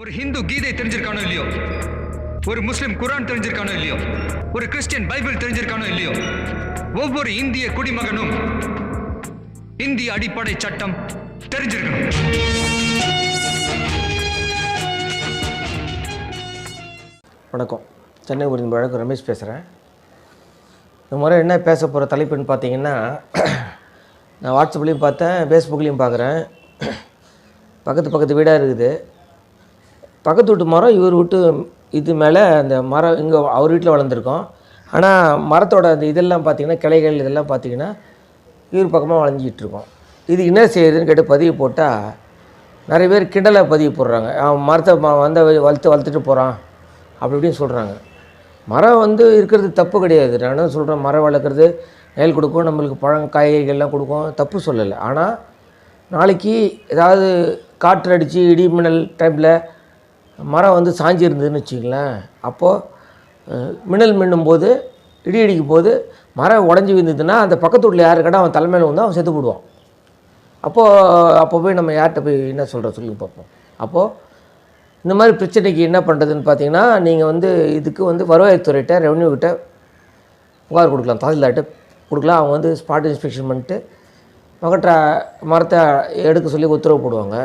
ஒரு ஹிந்து கீதை தெரிஞ்சிருக்கானோ இல்லையோ? ஒரு முஸ்லிம் குரான் தெரிஞ்சிருக்கானோ இல்லையோ? ஒரு கிறிஸ்டியன் பைபிள் தெரிஞ்சிருக்கானோ இல்லையோ? ஒவ்வொரு இந்திய குடிமகனும் இந்திய அடிப்படை சட்டம் தெரிஞ்சிருக்கணும். வணக்கம். சென்னை உரிமை வழக்கு ரமேஷ் பேசுகிறேன் இந்த முறை என்ன பேச போகிற தலைப்புன்னு பார்த்தீங்கன்னா நான் வாட்ஸ்அப்லேயும் பார்த்தேன் ஃபேஸ்புக்லேயும் பார்க்குறேன். பக்கத்து பக்கத்து வீடாக இருக்குது. பக்கத்து வீட்டு மரம் இவர் வீட்டு இது மேலே அந்த மரம் இங்கே அவர் வீட்டில் வளர்ந்துருக்கோம். ஆனால் மரத்தோட அந்த இதெல்லாம் பார்த்தீங்கன்னா கிளைகள் இதெல்லாம் பார்த்தீங்கன்னா இவர் பக்கமாக வளைஞ்சிக்கிட்டு இருக்கோம். இது என்ன செய்யுதுன்னு கேட்டு பதிவு போட்டால் நிறைய பேர் கிண்டலை பதிவு போடுறாங்க. அவன் மரத்தை ம- வந்த வளர்த்து வளர்த்துட்டு போகிறான் அப்படி இப்படின்னு சொல்கிறாங்க மரம் வந்து இருக்கிறது தப்பு கிடையாது. நானும் சொல்கிறேன் மரம் வளர்க்குறது நெல் கொடுக்கும் நம்மளுக்கு பழம் காய்கறிகள்லாம் கொடுக்கும் தப்பு சொல்லலை. ஆனால் நாளைக்கு ஏதாவது காற்று அடித்து இடி மின்னல் டைமில் மரம் வந்து சாஞ்சி இருந்ததுன்னு வச்சுங்களேன் அப்போது மின்னல் மின்னும் போது இடி அடிக்கும் போது மரம் உடஞ்சி விழுந்ததுன்னா அந்த பக்கத்து வீட்டில் யாருக்கிட்ட கடை அவன் தலைமையில் வந்து அவன் செத்து போடுவான் அப்போது அப்போ போய் நம்ம யார்கிட்ட போய் என்ன சொல்கிற சொல்லி பார்ப்போம். அப்போது இந்த மாதிரி பிரச்சனைக்கு என்ன பண்ணுறதுன்னு பார்த்தீங்கன்னா நீங்கள் வந்து இதுக்கு வந்து வருவாய்த்துறையிட்ட ரெவன்யூ கிட்ட புகார் கொடுக்கலாம் தாசில்தார்கிட்ட கொடுக்கலாம். அவங்க வந்து ஸ்பாட் இன்ஸ்பெக்ஷன் பண்ணிட்டு மகற்ற மரத்தை எடுக்க சொல்லி உத்தரவு போடுவாங்க.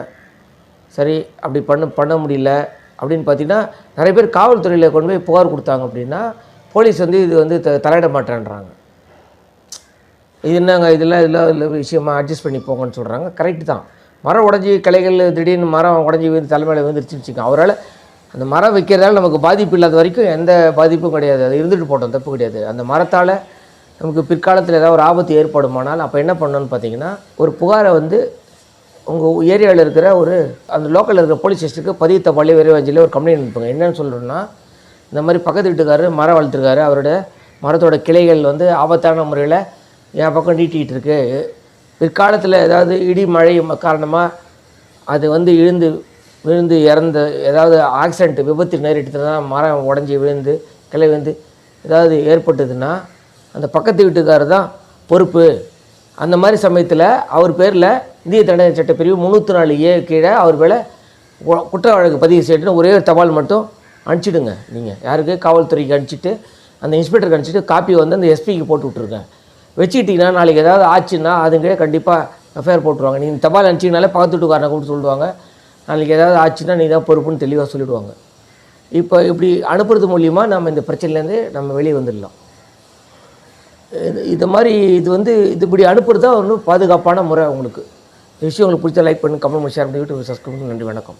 சரி அப்படி பண்ண பண்ண முடியல அப்படின்னு பார்த்தீங்கன்னா நிறைய பேர் காவல்துறையில் கொண்டு போய் புகார் கொடுத்தாங்க அப்படின்னா போலீஸ் வந்து இது வந்து த தலையிட மாட்டேன்றாங்க. இது என்னங்க இதெல்லாம் இதெல்லாம் இல்லை விஷயமா அட்ஜஸ்ட் பண்ணி போங்கன்னு சொல்கிறாங்க கரெக்டு தான். மரம் உடஞ்சி கிளைகள் திடீர்னு மரம் உடஞ்சி விழுந்து தலைமையில் விழுந்துருச்சுன்னு வச்சுக்கோங்க. அவரால் அந்த மரம் வைக்கிறதால நமக்கு பாதிப்பு இல்லாத வரைக்கும் எந்த பாதிப்பும் கிடையாது. அது இருந்துட்டு போட்டோம் தப்பு கிடையாது. அந்த மரத்தால் நமக்கு பிற்காலத்தில் ஏதாவது ஒரு ஆபத்து ஏற்படுமானால் அப்போ என்ன பண்ணணும்னு பார்த்தீங்கன்னா ஒரு புகாரை வந்து உங்கள் ஏரியாவில் இருக்கிற ஒரு அந்த லோக்கலில் இருக்கிற போலீஸ் ஸ்டேஷனுக்கு பதிவு தபாலி விரைவாஞ்சிலே ஒரு கம்ப்ளைண்ட் அனுப்புங்க. என்னென்னு சொல்கிறோன்னா இந்த மாதிரி பக்கத்து வீட்டுக்காரர் மரம் வளர்த்துருக்காரு. அவரோட மரத்தோட கிளைகள் வந்து ஆபத்தான முறையில் என் பக்கம் நீட்டிகிட்டு இருக்கு. பிற்காலத்தில் ஏதாவது இடி மழை காரணமாக அது வந்து இழுந்து விழுந்து இறந்த ஏதாவது ஆக்சிடென்ட் விபத்து நேரிட்டுதுன்னா மரம் உடஞ்சி விழுந்து கிளை விழுந்து ஏதாவது ஏற்பட்டதுன்னா அந்த பக்கத்து வீட்டுக்காரர் தான் பொறுப்பு. அந்த மாதிரி சமயத்தில் அவர் பேரில் இந்திய தண்டனை சட்ட பிரிவு முந்நூற்றி நாலு ஏ கீழே அவர் மேலே குற்ற வழக்கு பதிவு செய்யணும் ஒரே ஒரு தபால் மட்டும் அனுப்பிச்சிடுங்க நீங்கள் யாருக்கு? காவல்துறைக்கு அனுப்பிச்சிட்டு அந்த இன்ஸ்பெக்டருக்கு அனுப்பிச்சிட்டு காப்பி வந்து அந்த எஸ்பிக்கு போட்டு விட்ருங்க வச்சுக்கிட்டிங்கன்னா நாளைக்கு ஏதாவது ஆச்சுன்னா அதுங்களே கண்டிப்பாக எஃப்ஐஆர் போட்டுருவாங்க. நீங்கள் தபால் அனுப்பிச்சிங்கனாலே பக்கத்து வீட்டுக்காரனை கூப்பிட்டு சொல்லுவாங்க. நாளைக்கு ஏதாவது ஆச்சுன்னா நீ தான் பொறுப்புன்னு தெளிவாக சொல்லிடுவாங்க. இப்போ இப்படி அனுப்புறது மூலிமா நம்ம இந்த பிரச்சனையிலேருந்து நம்ம வெளியே வந்துடலாம். இது இது மாதிரி இது வந்து இது இப்படி அனுப்புறது தான் ஒன்றும் பாதுகாப்பான முறை உங்களுக்கு. விஷயம் உங்களுக்கு பிடிச்ச லைக் பண்ணி கமெண்ட் ஷேர் பண்ணி யூடியூப் சப்ஸ்கிரைப் பண்ணி நன்றி வணக்கம்.